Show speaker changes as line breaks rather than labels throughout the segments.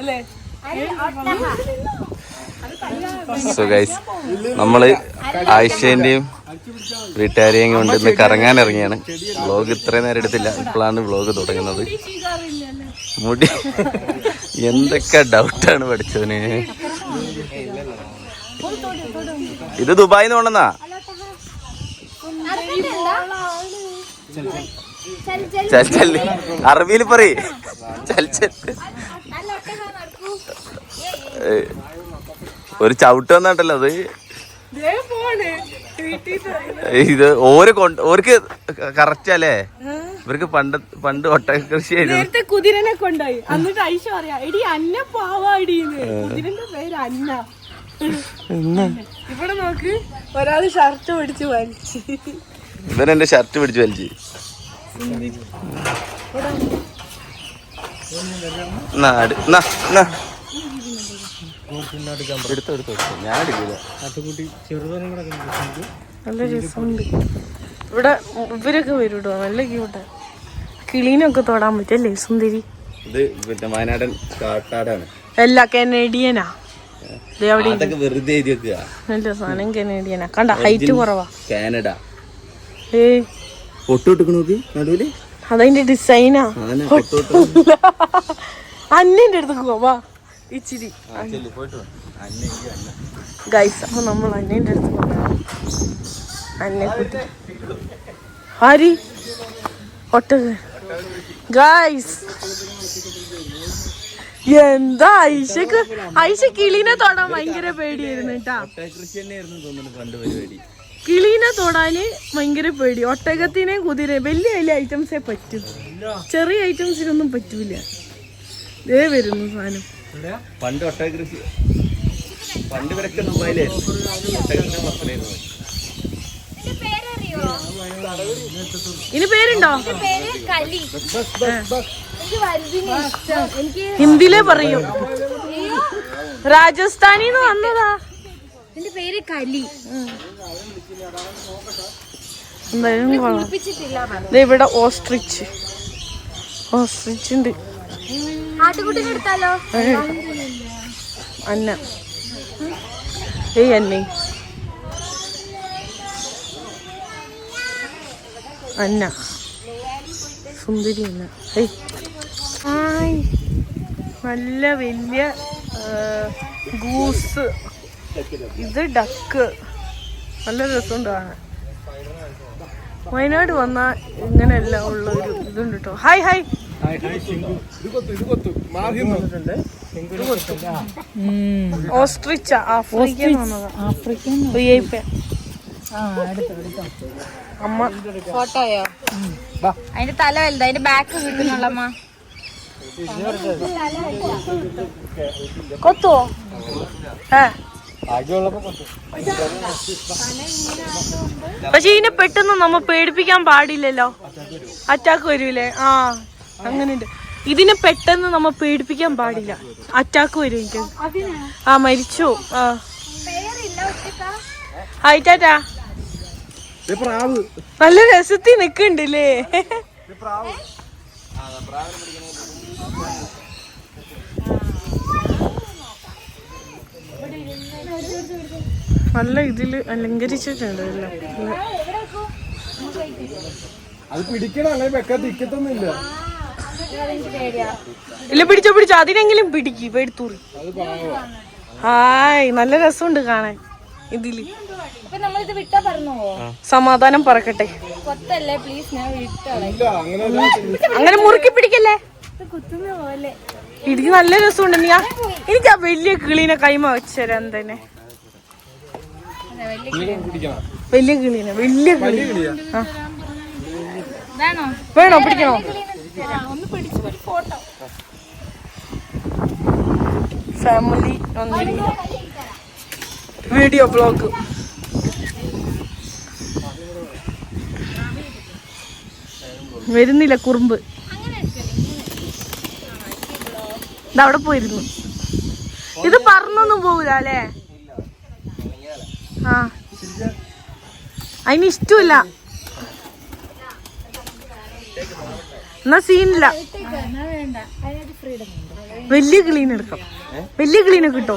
അല്ലേ?
So guys നമ്മൾ ആയിഷേന്റെയും വീട്ടുകാരെയും കൊണ്ട് ഇന്ന് കറങ്ങാൻ ഇറങ്ങിയാണ്. വ്ളോഗ് ഇത്രയും നേരം എടുത്തില്ല. ഇപ്പോഴാണ് വ്ളോഗ് തുടങ്ങുന്നത്. മുടി എന്തൊക്കെ ഡൗട്ടാണ് പഠിച്ചവന്. ഇത് ദുബായിൽ നിന്ന് ചൽ. അറബിയിൽ പറയ്. ഒരു ചവിട്ട് വന്നാട്ടല്ലോ അത്. ഇത് ഓര് കൊണ്ട് ഓർക്ക് കറക്റ്റ് അല്ലേ? ഇവർക്ക് പണ്ട് പണ്ട് ഒട്ടക കൃഷിയായിരുന്നു
നേരത്തെ കുതിരനെ കൊണ്ടായി എന്നിട്ട് ഐശ പറയാ എടി അന്ന പാവാടിന്ന്. കുതിരന്റെ പേര് അന്ന. ഇവിടെ നോക്ക് ഒരാൾ ഷർട്ട് പിടിച്ച് വലിച്ചു.
ഇവൻ എന്റെ ഷർട്ട് പിടിച്ച് വലിച്ച്. എന്നാ. എടുത്തോ, എടുത്തോ, എടുത്തോ. ഞാൻ
നല്ല രസമുണ്ട്. ഇവിടെ ഇവരൊക്കെ വരൂട്ടോ നല്ല ക്യൂട്ടാ കിളീനൊക്കെ തൊടാൻ പറ്റല്ലേ സുന്ദരി?
ഇത് പിന്നെ വയനാടൻ കാട്ടാടാണ്.
അല്ല കനേഡിയനാ. ദേ അവിടെ
അതൊക്കെ വെറുതെ എഴുതി വെക്കുക.
നല്ല സാധനം കനേഡിയനാ. കണ്ട ഹൈറ്റ് കുറവാ.
കാനഡ.
ഏ
പൊട്ടു നോക്ക് നടുവിൽ?
അതതിന്റെ ഡിസൈനാ അന്നെന്റെ അടുത്തേക്ക് അടുത്ത് പോവാ ഇച്ചിരി. ഗൈസ് അപ്പൊ നമ്മൾ അന്നേന്റെ അടുത്ത് പോകാം അന്നെ ഹരി ഒട്ടക ഗൈസ് എന്താ ഐഷക്ക് ഐഷ കിളിനെ തൊടാൻ ഭയങ്കര പേടിയായിരുന്നു കേട്ടാ. കിളീനെ തൊടാന് ഭയങ്കര പേടി. ഒട്ടകത്തിനെ കുതിര വലിയ വലിയ ഐറ്റംസേ പറ്റും. ചെറിയ ഐറ്റംസിനൊന്നും പറ്റൂല. ദേ വരുന്നു സാധനം.
പണ്ട് ഒട്ടക കൃഷി പണ്ട് ഇവരൊക്കെ ദുബായിലായിരുന്നു
ഇനി പേരുണ്ടോ? ഹിന്ദിയിലെ പറയൂ. രാജസ്ഥാനിന്ന് വന്നതാ.
എന്റെ പേര് കലി.
എന്തായാലും കൊള്ളാം. ഇവിടെ ഓസ്ട്രിച്ച്. ഓസ്ട്രിച്ച് ഉണ്ട് അന്ന. ഏയ് അന്നെ. അന്ന. സുന്ദരി അന്ന. ഏയ്. നല്ല വലിയ ഗൂസ്. ഇത് ഡക്ക് നല്ല രസമുണ്ട് കാണാൻ. വയനാട് വന്ന ഇങ്ങനെയല്ല ഉള്ള ഒരു ഇതുണ്ട് കേട്ടോ ഹായ് ഹായ് ഓസ്ട്രിച്ച ആഫ്രിക്കൻ ആഫ്രിക്കൻ അമ്മ.
ഫോട്ടോയോ? അതിന്റെ തല വലുത് അതിന്റെ ബാക്ക് കിട്ടുന്നുള്ളമ്മ
കൊത്തുവോ? ഏ. പക്ഷെ ഇതിനെ പെട്ടെന്ന് നമ്മ പേടിപ്പിക്കാൻ പാടില്ലല്ലോ. അറ്റാക്ക് വരൂലേ? ആ അങ്ങനെയുണ്ട്. ഇതിനെ പെട്ടെന്ന് നമ്മ പേടിപ്പിക്കാൻ പാടില്ല. അറ്റാക്ക് വരും എനിക്ക്. ആ മരിച്ചു. ആ. ടാറ്റാ നല്ല രസത്തിൽ നിക്കണ്ടില്ലേ നല്ല ഇതിൽ അലങ്കരിച്ചിട്ടുണ്ട് എല്ലാം
അത് പിടിക്കണം? അങ്ങനെ ഇക്കത്തൊന്നുമില്ല
ഇല്ല പിടിച്ചോ പിടിച്ചോ. അതിനെങ്കിലും പിടിക്ക്. എടുത്തൂറി ഹായ് നല്ല രസമുണ്ട് കാണാൻ ഇതിൽ.
ഇപ്പൊ
സമാധാനം പറക്കട്ടെ.
കൊത്തല്ലേ പ്ലീസ് ഞാൻ വിട്ടോളെ
ഇല്ല അങ്ങനെ
മുറുക്കി പിടിക്കല്ലേ? എനിക്ക് നല്ല രസമുണ്ട്. നീ എനിക്ക് ആ വലിയ കിളീനെ കൈമ വെച്ചുതരാൻ തന്നെ. വലിയ കിളിനെ വലിയ കിളി.
വേണോ?
വേണോ? പിടിക്കണോ?
ഒന്ന് പിടിച്ചു ഒരു ഫോട്ടോ.
Family video blog. വരുന്നില്ല കുറുമ്പ്. ഇത് അവിടെ പോയിരുന്നു. ഇത് പറന്നൊന്നും പോകൂല അല്ലേ? ആ. അതിന് ഇഷ്ടമില്ല എന്നാ സീനില്ല. വലിയ ക്ലീൻ എടുക്കാം. വലിയ ക്ലീനെ കിട്ടോ?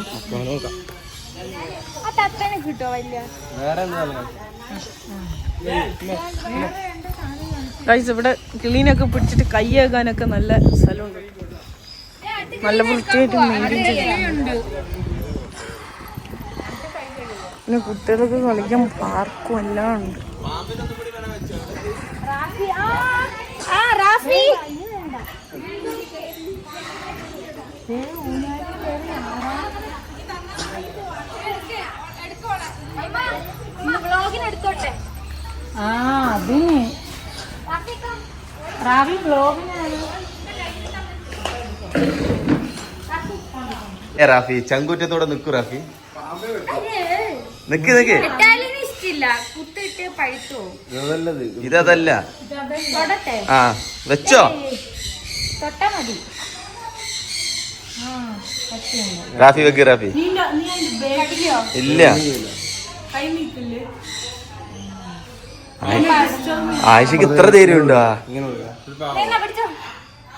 ഗൈസ് ഇവിടെ ക്ലീനൊക്കെ പിടിച്ചിട്ട് കൈയാകാനൊക്കെ നല്ല സ്ഥലമുണ്ട്. നല്ല വൃത്തിയായിട്ട് മെയിന്റെയിൻ ചെയ്യും പിന്നെ കുട്ടികൾക്ക് കളിക്കാൻ പാർക്കും എല്ലാം ഉണ്ട്
റാഫി ആ ആ റാഫി. എടുത്തോട്ടെ
ആ അതിന് ബ്ലോഗിനാണ്
റാഫി ചങ്കൂറ്റത്തോടെ നിക്കു റാഫി. നിക്ക് നിക്ക്. ഇതല്ല ആ വെച്ചോ. റാഫി വെക്ക് റാഫി. ഇല്ല. ആയിഷക്ക് ഇത്ര ധൈര്യം ഉണ്ടോ
എന്നാ പിടിച്ചോ?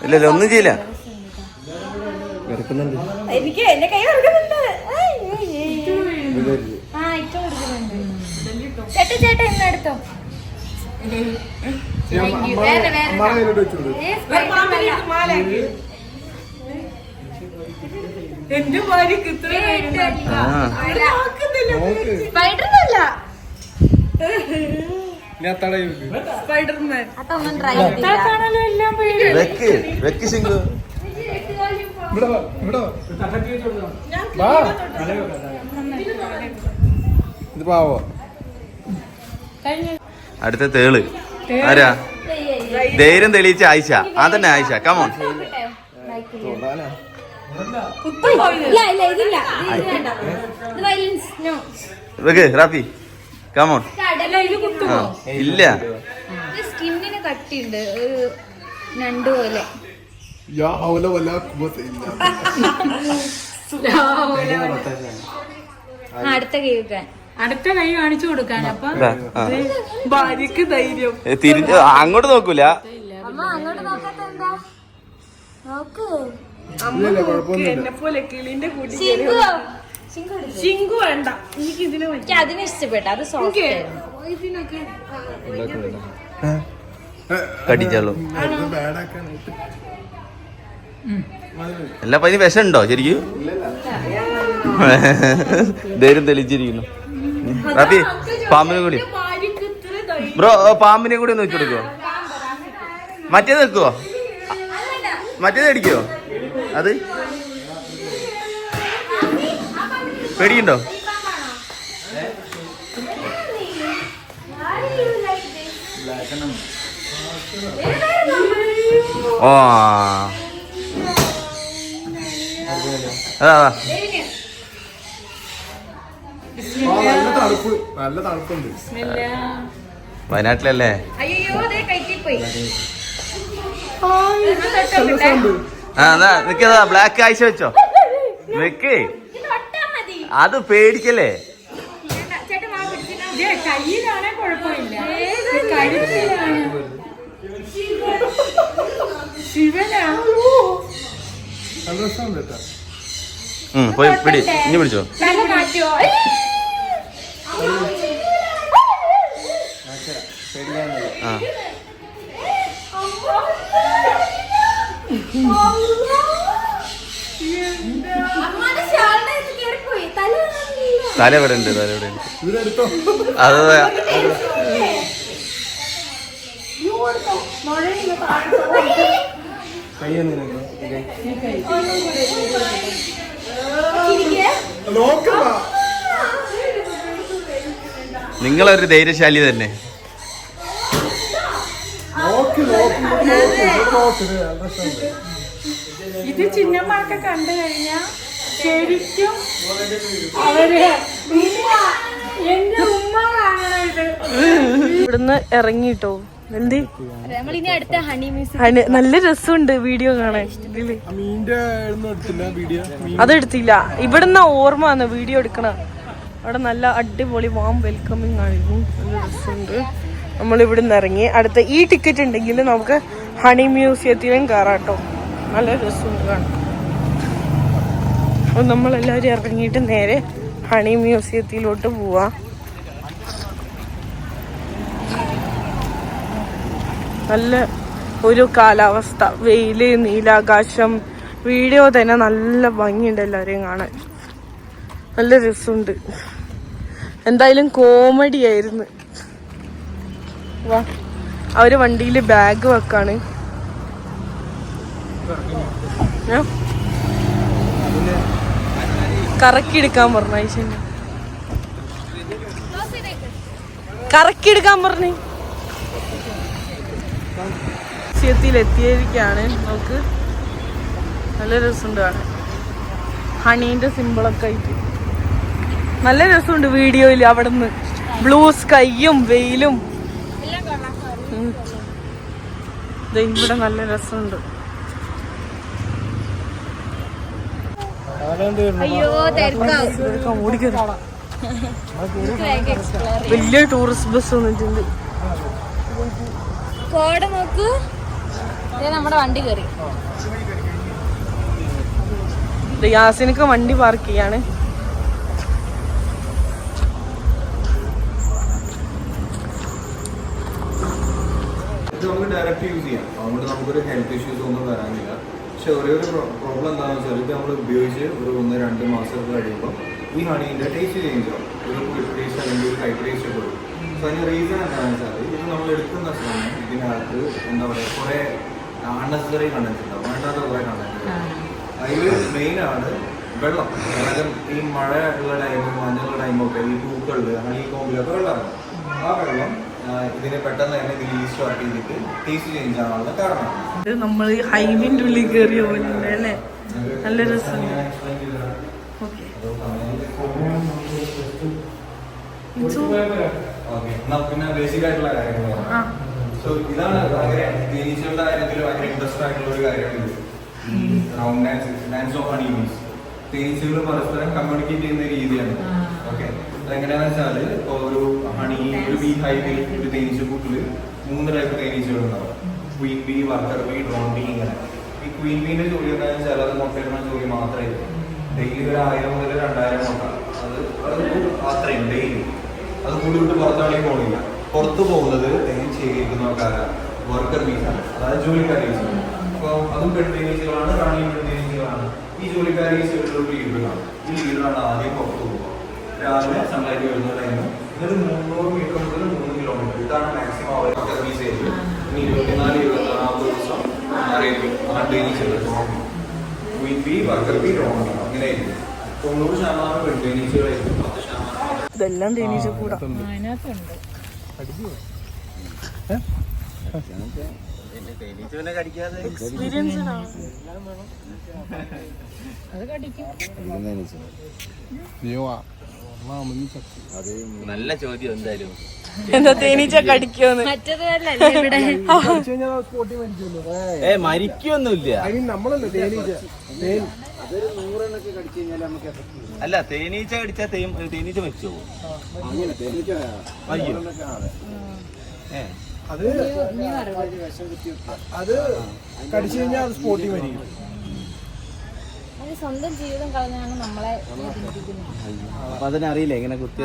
ഇല്ലല്ലോ ഒന്നും ചെയ്യില്ല.
എനിക്ക് എന്റെ കൈ ചേട്ടാ ചേട്ടാ ഇന്ന് എടുത്തോ? Thank you. വേറെ.
എന്റെ ഭാര്യക്ക് ഇത്ര. സ്പൈഡർമാൻ
അതൊന്നും ട്രൈ ചെയ്തില്ല.
ഇവിടെ ഇവിടെ. ഇത് പാവോ?
അടുത്ത തേൾ. ആരാ? ധൈര്യം തെളിയിച്ച ആയിഷ. ആ തന്നെ ആയിഷ കമോൺ
ഇല്ല ഇല്ല ഇതില്ല. ഇത് ഇത് ഇത് വയലൻസ് നോ
വെക്ക് റാഫി. കമോൺ ഇല്ല
സ്കിന്നിന് കട്ടിയുണ്ട്. ഒരു ഞണ്ട് പോലെ.
യാ ഹൗല വലാ ഖുവത ഇല്ലാ.
അടുത്ത കേൾക്കാൻ.
അടുത്ത കൈ കാണിച്ചു കൊടുക്കാൻ. അപ്പൊ
ഇതാ,
ഭാര്യക്ക് ധൈര്യം.
തിരിഞ്ഞ് അങ്ങോട്ട് നോക്കൂല?
എന്നെ പോലെ കിളിന്റെ
ചിങ്കു
വേണ്ട. എനിക്ക് ഇതിനെ
അതിന് ഇഷ്ടപ്പെട്ടു. അത് സോഫ്റ്റ്
ഇതിനൊക്കെ
കടിച്ചാലോ? അല്ല പനി വിഷമുണ്ടോ ശരിക്കും? ധൈര്യം തെളിച്ചിരിക്കുന്നു റാഫി പാമ്പിനെ കൂടി. ബ്രോ പാമ്പിനെ കൂടി ഒന്ന് വെച്ചു മറ്റേത് വെക്കുവോ? മറ്റേത് അടിക്കോ അത്? പേടിയുണ്ടോ ഓ അതാ
നല്ല തണുപ്പ് നല്ല തണുപ്പുണ്ട്.
വയനാട്ടിലല്ലേ? ആ എന്നാ നിക്കതാ ബ്ലാക്ക് ആഴ്ച വെച്ചോ. നിക്ക്. അത് പേടിക്കല്ലേ?
കയ്യിലാണെ കുഴപ്പമില്ല. കഴുത്തിലാണ്. ശിവനാ.
പോയി പിടി. ഇനി പിടിച്ചോ. ആ
തല
ഇവിടെ ഉണ്ട് തല ഇവിടെ ഉണ്ട് അത്
ചിരിക്ക്.
നോക്കണ്ട
നിങ്ങളൊരു ധൈര്യശാലി തന്നെ.
ഇത്
ചിന്നമ്മൊക്കെ കണ്ടു കഴിഞ്ഞാ ശരിക്കും അവർ എന്റെ ഉമ്മ കാണണം ഇത്.
ഇവിടുന്ന് ഇറങ്ങിട്ടോ. എന്ത്?
നമ്മളിനി അടുത്ത ഹണി മ്യൂസിക്
നല്ല രസമുണ്ട് വീഡിയോ കാണാൻ. അതെടുത്തില്ല ഇവിടുന്ന് ഓർമ്മ വന്ന് വീഡിയോ എടുക്കണ. അവിടെ നല്ല അടിപൊളി വാം വെൽക്കമിങ് ആയിരുന്നു. നല്ല രസമുണ്ട്. നമ്മൾ നിന്ന് ഇറങ്ങി അടുത്ത ഈ ടിക്കറ്റ് ഉണ്ടെങ്കിൽ നമുക്ക് ഹണി മ്യൂസിയത്തിലും കയറാം കേട്ടോ. നല്ല രസമുണ്ട് കാണാം അപ്പോൾ നമ്മളെല്ലാവരും ഇറങ്ങിയിട്ട് നേരെ ഹണി മ്യൂസിയത്തിലോട്ട് പോവാം. നല്ല ഒരു കാലാവസ്ഥ. വെയിൽ നീലാകാശം വീഡിയോ തന്നെ നല്ല ഭംഗിയുണ്ട് എല്ലാവരെയും കാണാൻ. നല്ല രസമുണ്ട്. എന്തായാലും കോമഡി ആയിരുന്നു. വാ അവർ വണ്ടിയിൽ ബാഗ് വെക്കാണ്. കറക്കി കറക്കിയെടുക്കാൻ പറഞ്ഞു ഐശ്വര്യ കറക്കിയെടുക്കാൻ പറഞ്ഞു. എത്തിയിരിക്കുകയാണ് നമുക്ക് നല്ല രസമുണ്ട് ഹണീന്റെ സിമ്പിളൊക്കെ ആയിട്ട്. നല്ല രസമുണ്ട് വീഡിയോയിൽ അവിടെ നിന്ന് ബ്ലൂ സ്കൈയും വെയിലും ഇവിടെ നല്ല രസമുണ്ട്.
അയ്യോ
ഓടിക്കരുത്. വലിയ ടൂറിസ്റ്റ് ബസ് വന്നിട്ടുണ്ട്.
കോട നോക്കൂ. നമ്മുടെ വണ്ടി കയറി
യാസിനൊക്കെ വണ്ടി പാർക്ക് ചെയ്യാണ്.
ഇത് നമുക്ക് ഡയറക്റ്റ് യൂസ് ചെയ്യാം. അതുകൊണ്ട് നമുക്കൊരു ഹെൽത്ത് ഇഷ്യൂസ് ഒന്നും വരാനില്ല. പക്ഷെ ഒരേ ഒരു പ്രോബ്ലം എന്താണെന്ന് വെച്ചാൽ ഇത് നമ്മൾ ഉപയോഗിച്ച് ഒരു ഒന്ന് രണ്ട് മാസം കഴിയുമ്പോൾ ഈ ഹണീന്റെ ടേസ്റ്റ് ചേഞ്ച് ആവും. ഒരു ഫുഡ് ടേസ്റ്റ് അല്ലെങ്കിൽ ഒരു ഹൈറ്റ് ടേസ്റ്റ് ഒക്കെ വരും. സോ അതിന്റെ റീസൺ എന്താണെന്ന് വെച്ചാൽ ഇത് നമ്മൾ എടുക്കുന്ന സമയം ഇതിനകത്ത് എന്താ പറയുക കുറേ അൺനെസറി കണ്ടന്റ് ഉണ്ടാവും. വേണ്ടാത്ത കുറേ കണ്ടന്റ് അതിൽ മെയിനാണ് വെള്ളം. അതായത് ഈ മഴ ഉള്ള ടൈമും മഞ്ഞുള്ള ടൈമൊക്കെ ഈ പൂക്കളിൽ ഹണി കോമ്പിലൊക്കെ വെള്ളം ആ വെള്ളം ഇതിനെ പെട്ടെന്ന് തന്നെ വർക്ക് ചെയ്തിട്ട് ടേസ്റ്റ് ചേഞ്ച് ആവാനുള്ള കാരണമാണ്
ഇത് നമ്മൾ ഹൈവിന്റെ ഉള്ളിൽ കയറിയ പോലെ അല്ലേ? നല്ല
രസം.
ഓക്കെ.
പിന്നെ ബേസിക് ആയിട്ടുള്ള കാര്യങ്ങൾ സോ ഇതാണ് ഭയങ്കര തേനീച്ചകളുടെ കാര്യത്തിൽ ഭയങ്കര ഇൻട്രസ്റ്റ് ആയിട്ടുള്ള ഒരു കാര്യമാണ് round dance dance of honey means തേനീച്ചകൾ പരസ്പരം കമ്മ്യൂണിക്കേറ്റ് ചെയ്യുന്ന രീതിയാണ്. ഓക്കെ അതെങ്ങനെയാണെന്ന് വെച്ചാൽ ഒരു ഹണി ഒരു ബീ ഹൈവിൽ ഒരു തേനീച്ച കൂട്ടിൽ മൂന്ന് ടൈപ്പ് തേനീച്ചകൾ ഉണ്ടാവും queen bee worker bee drone bee ഇങ്ങനെ. ഈ ക്വീൻ ബീന്റെ ജോലി എന്താണെന്ന് വെച്ചാൽ അത് മുട്ടയിടുന്ന ജോലി മാത്രമേ ഡെയിലി ഒരു ആയിരം മുതൽ രണ്ടായിരം മുട്ട. അത് അത് അത്രയും ഡെയിലി അത് കൂടി വിട്ട് പുറത്താണെങ്കിൽ പുറത്തു പോകുന്നത് തേൻ ശേഖരിക്കുന്നവർക്കാര വർക്കർ ബീസാണ് അതായത് ജോലിക്കാരി ബീസാണ് അപ്പോൾ അതും പെൺതേനീച്ചകളാണ് റാണിയും പെൺതേനീച്ചകളാണ് ഈ ജോലിക്കാരി ഈ ലീഡറാണ് ഈ ലീഡറാണ് ആദ്യം പുറത്തു രാവിലെ സൺലൈറ്റ് വരുന്നതായിരുന്നു എന്നിട്ട് മുന്നൂറ് മീറ്റർ മുതൽ മൂന്ന് കിലോമീറ്റർ ഇതാണ് മാക്സിമം അവർ സർവീസ് ഇനി ഇരുപത്തിനാല് ഇരുപത്തി ആറാമത്തെ ദിവസം അറിയിക്കും. ആ തേനീച്ചകൾ ക്വീൻ ബി വർക്കർ ബി റോമി അങ്ങനെയായിരുന്നു തൊണ്ണൂറ് ശതമാനം പെൺതേനീച്ചകളായിരിക്കും പത്ത് ശതമാനം.
ഇതെല്ലാം തേനീച്ച കൂടാ. എക്സ്പീരിയൻസ്
നല്ല ചോദ്യം എന്തായാലും.
എന്താ തേനീച്ച കടിക്കോന്ന്
മറ്റത് അല്ലേ ഇവിടെ
സ്പോട്ടി മരിക്കുമല്ലോ
ഏ. മരിക്കൊന്നുമില്ല.
അതിന് നമ്മളല്ലേ തേനീച്ച. തേൻ.
അല്ല തേനീച്ച കടിച്ചാൽ തേനീച്ച മരിച്ചു? പോകും അയ്യോ ഏ.
അത് അത് കടിച്ചു കഴിഞ്ഞാൽ അത് സ്പോട്ടി മരിക്കും.
സ്വന്തം ജീവിതം കളഞ്ഞാണ് നമ്മളെ
അപ്പൊ അതിനറിയില്ല എങ്ങനെ കുത്തി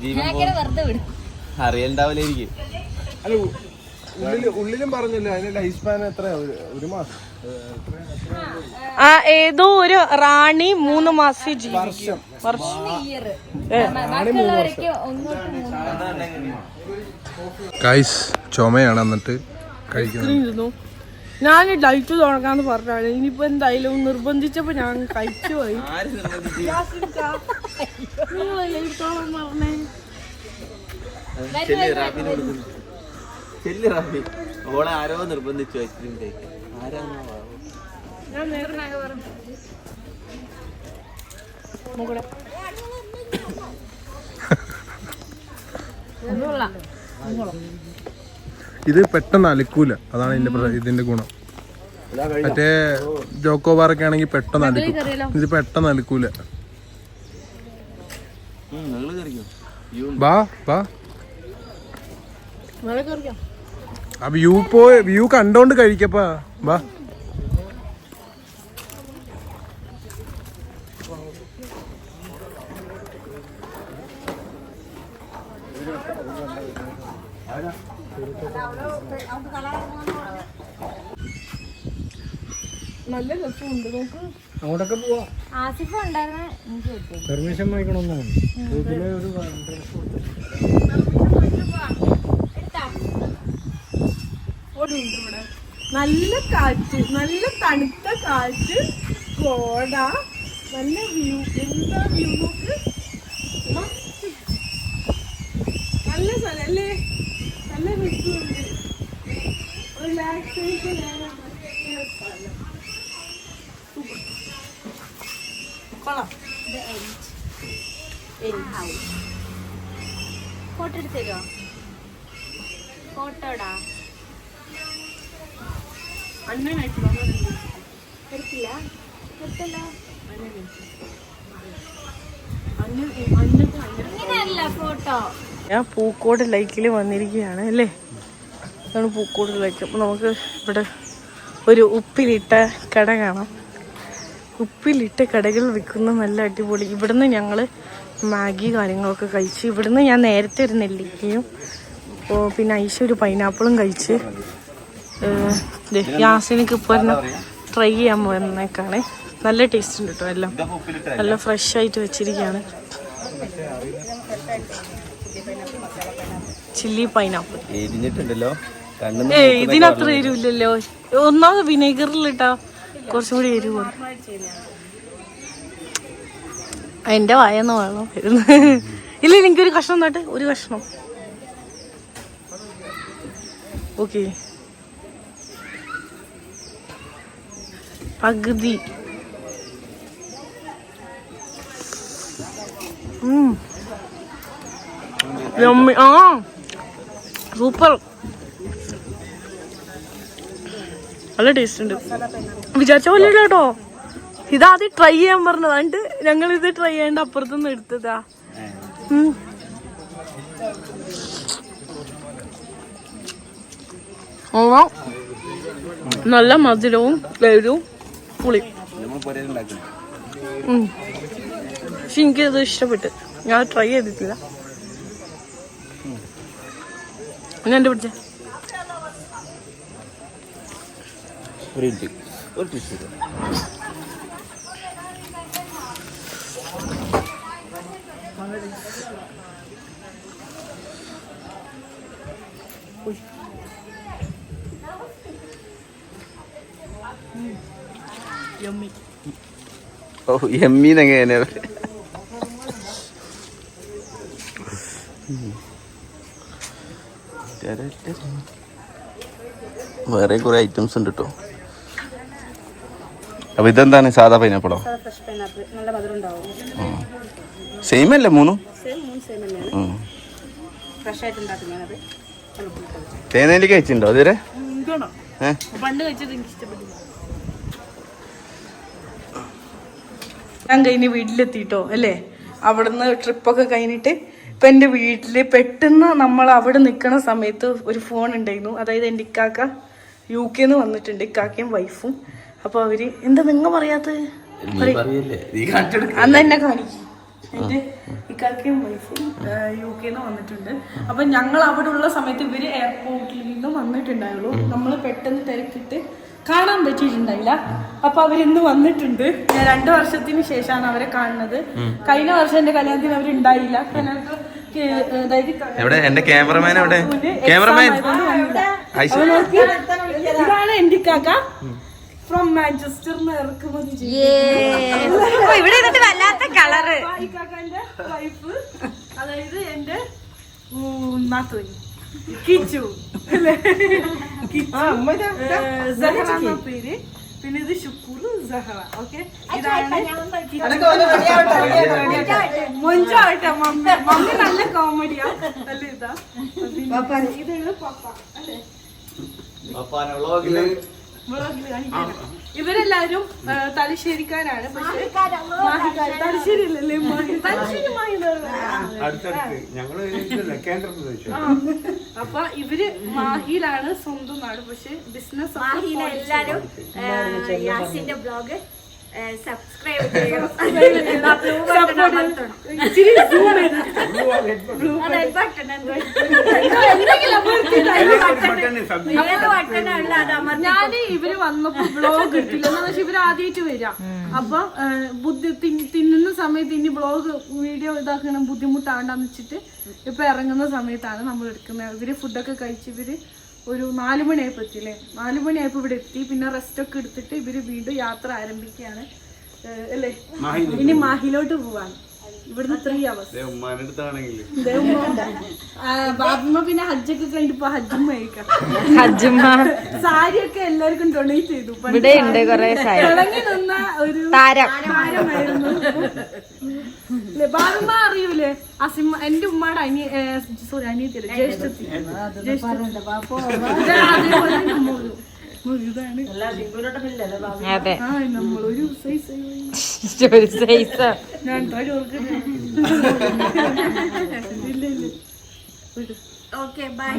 ജീവൻ
വെറുതെ വിടും.
അറിയണ്ടാവില്ല എനിക്ക്
അല്ല ഉ- ഉള്ളിലും പറഞ്ഞില്ല അതിന്റെ ലൈഫ് സ്പാൻ എത്രയാ ഒരു മാസം.
ആ ഏതോ ഒരു റാണി മൂന്ന് മാസം ജീവിക്കും. വർഷം.
ഇയർ ബാക്കിയുള്ളവരൊക്കെ ഒന്നോട്ട് മൂന്ന്
ഗൈസ് ചുമയാണ് എന്നിട്ട് കഴിക്കുന്നത്.
ഇരുന്നു? ഞാൻ ലൈറ്റ് തുടങ്ങാന്ന് പറഞ്ഞാണ് ഇനിയിപ്പോ എന്തായാലും നിർബന്ധിച്ചപ്പോ ഞാൻ കഴിച്ചു പോയി.
ഓളെ ആരോ നിർബന്ധിച്ചു ഐസ്ക്രീം കഴിക്കാൻ.
ഞാൻ പറഞ്ഞു. നോക്കട്ടെ
ഇത് പെട്ടെന്ന് അലക്കൂല. അതാണ് ഇതിന്റെ ഇതിന്റെ ഗുണം. മറ്റേ ജോക്കോബാറൊക്കെ ആണെങ്കിൽ പെട്ടെന്ന് അലക്കും. ഇത് പെട്ടെന്ന് അലക്കൂല. ബാ ബാ. ആ വ്യൂ പോയി വ്യൂ കണ്ടോണ്ട് കഴിക്കപ്പാ. ബാ.
നല്ല രസമുണ്ട്. നോക്ക്.
അങ്ങോട്ടൊക്കെ പോവാം.
ആസിഫ് ഉണ്ടായിരുന്ന എനിക്ക് കിട്ടി
പെർമിഷൻ വാങ്ങിക്കണമെന്നാണ് ഒരു
നല്ല കാറ്റ് നല്ല തണുത്ത കാറ്റ് കോട നല്ല വ്യൂ എന്താ വ്യൂ നോക്ക്. നല്ല സ്ഥലം അല്ലേ? നല്ല രസമുണ്ട് റിലാക്സേഷൻ കൊള്ളാം.
ഫോട്ടോ എടുത്ത് തരുമോ ഫോട്ടോടാ
അണ്ണനായിട്ട്
എടുത്തില്ല. ഫോട്ടോ
ഞാൻ പൂക്കോട് ലൈക്കിൽ വന്നിരിക്കുകയാണ് അല്ലേ? അതാണ് പൂക്കോട് ലൈക്ക്. അപ്പോൾ നമുക്ക് ഇവിടെ ഒരു ഉപ്പിലിട്ട കട കാണാം. ഉപ്പിലിട്ട കടകൾ വിൽക്കുന്ന നല്ല അടിപൊളി. ഇവിടുന്ന് ഞങ്ങൾ മാഗി കാര്യങ്ങളൊക്കെ കഴിച്ച് ഇവിടുന്ന് ഞാൻ നേരത്തെ ഒരു നെല്ലിക്കയും പിന്നെ ഐശ ഒരു പൈനാപ്പിളും കഴിച്ച് ഇപ്പോൾ യാസിനിക്ക് ഇപ്പോൾ ട്രൈ ചെയ്യാൻ പോകുന്നേക്കാണ് നല്ല ടേസ്റ്റ് ഉണ്ട് കേട്ടോ എല്ലാം. നല്ല ഫ്രഷ് ആയിട്ട് വെച്ചിരിക്കുകയാണ് ചില്ലി പൈനാപ്പിൾ. ഇതിനത്ര എരിവില്ലല്ലോ. ഒന്നാമത് വിനേഗറിലിട്ടാ കുറച്ചും കൂടി എരിവ്. എന്റെ വായന്ന് വെള്ളം വരുന്നു. ഇല്ല എനിക്കൊരു കഷ്ണം നട്ട് ഒരു കഷ്ണം. ഓക്കെ. പകുതി. ആ. സൂപ്പർ. നല്ല ടേസ്റ്റ് ഉണ്ട്. വിചാരിച്ച പോലെ കേട്ടോ. ഇതാദ്യം ട്രൈ ചെയ്യാൻ പറഞ്ഞത്. എന്നിട്ട് ഞങ്ങൾ ഇത് ട്രൈ ചെയ്യേണ്ട അപ്പുറത്തുനിന്ന് എടുത്തതാ. നല്ല മധുരവും എരിവും പുളി. പക്ഷെ എനിക്കത് ഇഷ്ടപ്പെട്ട്. ഞാൻ ട്രൈ ചെയ്തിട്ടില്ല. ഞാൻ എന്റെ പിടിച്ച?
ഒരു മിനിറ്റ് ഒരു ടിഷ്യൂ ഓ എമ്മീന്നെങ്ങനെ വേറെ കുറെ ഐറ്റംസ് ഉണ്ട് കേട്ടോ അപ്പൊ ഇതെന്താണ്? സാധാ പൈനാപ്പിളോ സെയിം അല്ലേ മൂന്നും? തേനേലി കഴിച്ചിട്ടുണ്ടോ അതുവരെ
ഞാൻ കഴിഞ്ഞ് വീട്ടിലെത്തിട്ടോ അല്ലേ? അവിടുന്ന് ട്രിപ്പൊക്കെ കഴിഞ്ഞിട്ട് ഇപ്പൊ എന്റെ വീട്ടിൽ പെട്ടെന്ന് നമ്മൾ അവിടെ നിൽക്കുന്ന സമയത്ത് ഒരു ഫോൺ ഉണ്ടായിരുന്നു. അതായത് എന്റെ ഇക്കാക്ക യു കെന്ന് വന്നിട്ടുണ്ട്. ഇക്കാക്കയും വൈഫും അപ്പൊ അവർ എന്താ നിങ്ങ പറയാത്തത് പറയ്. അന്ന് എന്നെ കാണിക്കും. എന്റെ ഇക്കാക്കയും വൈഫും യു കെന്ന് വന്നിട്ടുണ്ട്. അപ്പൊ ഞങ്ങൾ അവിടെ ഉള്ള സമയത്ത് ഇവർ എയർപോർട്ടിൽ നിന്ന് വന്നിട്ടുണ്ടായുള്ളൂ. നമ്മൾ പെട്ടെന്ന് തിരക്കിട്ട് കാണാൻ പറ്റിയിട്ടുണ്ടായില്ല. അപ്പൊ അവരിന്ന് വന്നിട്ടുണ്ട്. ഞാൻ രണ്ടു വർഷത്തിന് ശേഷമാണ് അവരെ കാണുന്നത്. കഴിഞ്ഞ വർഷം എന്റെ കല്യാണത്തിന് അവരുണ്ടായില്ല.
എവിടെ? എന്റെ ക്യാമറമാൻ എവിടെ? ക്യാമറമാൻ
ഇതാണ് എന്റെ ഇക്കാക്ക. ഫ്രം മാഞ്ചസ്റ്റർ ഇറക്കുമതി
ഇവിടെ എന്നിട്ട് വല്ലാത്ത കളറ്
ഇക്കാക്കാന്റെ വൈഫ് അതായത് എന്റെ നാത്തോൻ. കിച്ചു. അല്ലേ? കിച്ചു. ഏ, സഹറ എന്നാ പേര്. പിന്നെ ഇത് ഷുക്കൂർ സഹറ. ഓക്കെ? ഇതാണ് മൊഞ്ചാവട്ടെ. മമ്മി. മമ്മി നല്ല കോമഡിയാ നല്ല ഇതാ? പിന്നെ ഇതാണ് പപ്പ. അല്ലേ? പപ്പാനുള്ള. ഇവരെല്ലാരും തലശ്ശേരിക്കാരാണ്. പക്ഷേ തലശ്ശേരി. അല്ലല്ലേ തലശ്ശേരി. അപ്പൊ ഇവർ മാഹിയിലാണ് സ്വന്തം നാട്. പക്ഷെ ബിസിനസ്
എല്ലാരും യാസിന്റെ ബ്ലോഗ്
സബ്സ്ക്രൈബ് ഞാൻ ഇവർ വന്നപ്പോ ബ്ലോഗ് ഇട്ടില്ല. എന്ന് വെച്ചാൽ ഇവർ ആദ്യമായിട്ട് വരാം. അപ്പൊ ബുദ്ധി തിന്ന് തിന്നുന്ന സമയത്ത് ഇനി ബ്ലോഗ് വീഡിയോ ഇതാക്കണം ബുദ്ധിമുട്ടാണ്ടെന്ന് വെച്ചിട്ട് ഇപ്പൊ ഇറങ്ങുന്ന സമയത്താണ് നമ്മൾ എടുക്കുന്നത്. ഇവർ ഫുഡൊക്കെ കഴിച്ച് ഇവർ ഒരു നാലു എത്തി എത്തിയില്ലേ നാലു മണിയായപ്പോൾ ഇവിടെ എത്തി. പിന്നെ റെസ്റ്റ് ഒക്കെ എടുത്തിട്ട് ഇവർ വീണ്ടും യാത്ര ആരംഭിക്കുകയാണ്. അല്ലേ? ഇനി മാഹിലോട്ട് പോവാണ്. ഇവിടുന്ന് ത്രീ അവേഴ്സ് ബാബുമ്മ പിന്നെ ഹജ്ജൊക്കെ കഴിഞ്ഞിട്ട് ഇപ്പൊ ഹജ്ജും കഴിക്കാം
ഹജ്ജുമ്മ.
സാരിയൊക്കെ എല്ലാവർക്കും ഡൊണേറ്റ് ചെയ്തു.
ഇവിടെ ഉണ്ട് കൊറേ സാരി.
തിളങ്ങി നിന്ന ഒരു
താരം.
താരമായിരുന്നു. അറിയൂലേ? അസിമ എന്റെ ഉമ്മയുടെ അനി സോറി അനിയത്തില്ല ജ്യേഷ്ഠത്തി.
അതെ
ആ നമ്മളൊരു സൈസ്
ഒരു സൈസ്
ഞാൻ ട്രൈ ഓർക്കട്ടെ ഇല്ല. ഇല്ല
ഓക്കെ ബൈ.